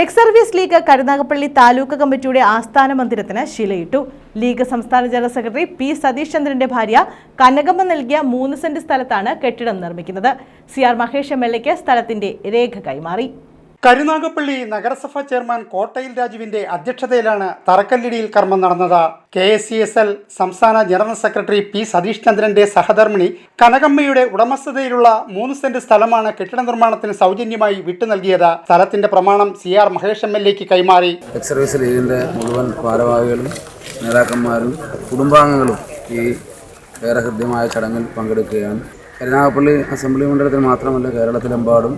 Ex service league Karunagappally taluk കമ്മിറ്റിയുടെ ആസ്ഥാന മന്ദിരത്തിന് ശിലയിട്ടു. ലീഗ് സംസ്ഥാന ജനറൽ സെക്രട്ടറി പി സതീഷ് ചന്ദ്രന്റെ ഭാര്യ കനകമ്മ നൽകിയ മൂന്ന് സെന്റ് സ്ഥലത്താണ് കെട്ടിടം നിർമ്മിക്കുന്നത്. C R Mahesh M L എക്ക് സ്ഥലത്തിന്റെ രേഖ കൈമാറി. കരുനാഗപ്പള്ളി നഗരസഭാ ചെയർമാൻ കോട്ടയിൽ രാജുവിന്റെ അധ്യക്ഷതയിലാണ് തറക്കല്ലിടിയിൽ കർമ്മം നടന്നത്. K S C S L സംസ്ഥാന ജനറൽ സെക്രട്ടറി പി സതീഷ് ചന്ദ്രന്റെ സഹധർമ്മിണി കനകമ്മയുടെ ഉടമസ്ഥതയിലുള്ള മൂന്ന് സെന്റ് സ്ഥലമാണ് കെട്ടിട നിർമ്മാണത്തിന് സൗജന്യമായി വിട്ടു നൽകിയത്. സ്ഥലത്തിന്റെ പ്രമാണം C R Mahesh M L എക്ക് കൈമാറി. എക്സ് ലീഗിന്റെ മുഴുവൻ ഭാരവാഹികളും നേതാക്കന്മാരും കുടുംബാംഗങ്ങളും ഈ ഏറെ ഹൃദ്യമായ ചടങ്ങിൽ പങ്കെടുക്കുകയാണ്. കരുനാഗപ്പള്ളി അസംബ്ലി മണ്ഡലത്തിൽ മാത്രമല്ല കേരളത്തിലെമ്പാടും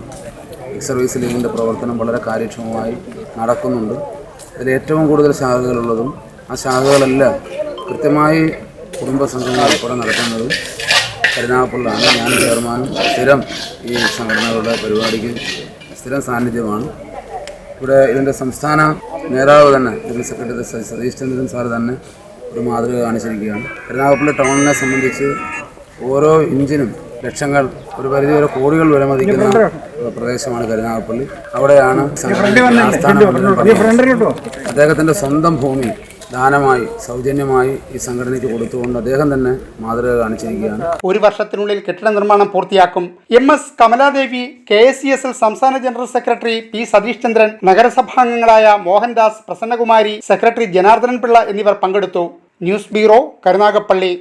എക്സ് സർവീസ് ലീഗിന്റെ പ്രവർത്തനം വളരെ കാര്യക്ഷമമായി നടക്കുന്നുണ്ട്. അതിൽ ഏറ്റവും കൂടുതൽ ശാഖകളുള്ളതും ആ ശാഖകളെല്ലാം കൃത്യമായി കുടുംബ സംഘങ്ങൾ ഉൾപ്പെടെ നടത്തുന്നതും കരുനാഗപ്പുള്ളാണ് ഞാൻ ചെയർമാനും സ്ഥിരം ഈ സംഘടനകളുടെ പരിപാടിക്ക് സ്ഥിരം സാന്നിധ്യമാണ്. ഇവിടെ ഇതിന്റെ സംസ്ഥാന നേതാവ് തന്നെ general secretary Satheesh Chandran sir തന്നെ ഒരു മാതൃക കാണിച്ചിരിക്കുകയാണ്. എറണാകുളപ്പള്ളി ടൗണിനെ സംബന്ധിച്ച് ഓരോ ഇഞ്ചിനും ലക്ഷങ്ങൾ ഒരു പരിധിവരെ കോടികൾ വിലമതിക്കുന്ന പ്രദേശമാണ് കരുനാഗപ്പള്ളി. അവിടെയാണ്. അദ്ദേഹത്തിന്റെ സ്വന്തം ഭൂമി ദാനമായി സൗജന്യമായി ഈ സംഘടനയ്ക്ക് കൊടുത്തുകൊണ്ട് അദ്ദേഹം തന്നെ മാതൃക കാണിച്ചിരിക്കുകയാണ്. ഒരു വർഷത്തിനുള്ളിൽ കെട്ടിട നിർമ്മാണം പൂർത്തിയാക്കും. M S Kamaladevi K S C S L സംസ്ഥാന general secretary P Satheesh Chandran നഗരസഭാംഗങ്ങളായ Mohandas Prasannakumari secretary Janardhanan Pillai എന്നിവർ പങ്കെടുത്തു. News bureau Karunagappally.